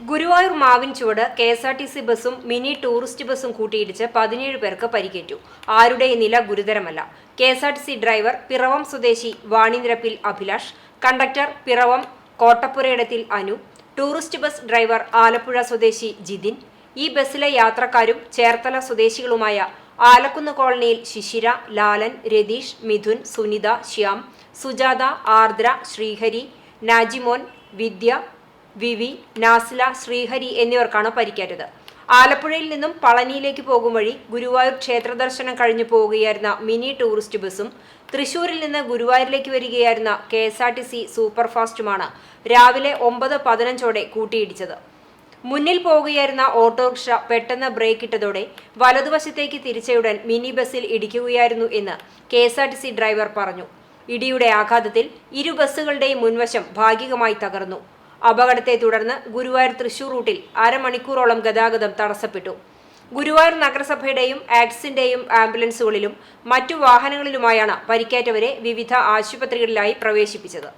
ഗുരുവായൂർ മാവിൻ ചുവട് K S R T C ബസും മിനി ടൂറിസ്റ്റ് ബസ്സും കൂട്ടിയിടിച്ച് പതിനേഴ് പേർക്ക് പരിക്കേറ്റു. ആരുടെയും നില ഗുരുതരമല്ല. K S R T C driver Piravam സ്വദേശി വാണിനിരപ്പിൽ Abhilash conductor Piravom കോട്ടപ്പുരയിടത്തിൽ Anu tourist bus driver Alappuzha സ്വദേശി ജിതിൻ ഈ ബസ്സിലെ യാത്രക്കാരും ചേർത്തല സ്വദേശികളുമായ ആലക്കുന്ന് കോളനിയിൽ ശിശിര ലാലൻ രതീഷ് മിഥുൻ സുനിത ശ്യാം സുജാത ആർദ്ര ശ്രീഹരി നാജിമോൻ വിദ്യ വിവി നാസില ശ്രീഹരി എന്നിവർക്കാണ് പരിക്കേറ്റത്. ആലപ്പുഴയിൽ നിന്നും പളനിയിലേക്ക് പോകും വഴി ഗുരുവായൂർ ക്ഷേത്ര ദർശനം കഴിഞ്ഞു പോവുകയായിരുന്ന മിനി ടൂറിസ്റ്റ് ബസ്സും തൃശൂരിൽ നിന്ന് ഗുരുവായൂരിലേക്ക് വരികയായിരുന്ന K S R T C സൂപ്പർഫാസ്റ്റുമാണ് രാവിലെ ഒമ്പത് പതിനഞ്ചോടെ കൂട്ടിയിടിച്ചത്. മുന്നിൽ പോവുകയായിരുന്ന ഓട്ടോറിക്ഷ പെട്ടെന്ന് ബ്രേക്ക് ഇട്ടതോടെ വലതുവശത്തേക്ക് തിരിച്ചയുടൻ മിനി ബസ്സിൽ ഇടിക്കുകയായിരുന്നു എന്ന് K S R T C driver പറഞ്ഞു. ഇടിയുടെ ആഘാതത്തിൽ ഇരു ബസ്സുകളുടെയും മുൻവശം ഭാഗികമായി തകർന്നു. അപകടത്തെ തുടർന്ന് ഗുരുവായൂർ തൃശൂർ റൂട്ടിൽ അരമണിക്കൂറോളം ഗതാഗതം തടസ്സപ്പെട്ടു. ഗുരുവായൂർ നഗരസഭയുടെയും ആക്സിന്റെയും ആംബുലൻസുകളിലും മറ്റു വാഹനങ്ങളിലുമായാണ് പരിക്കേറ്റവരെ വിവിധ ആശുപത്രികളിലായി പ്രവേശിപ്പിച്ചത്.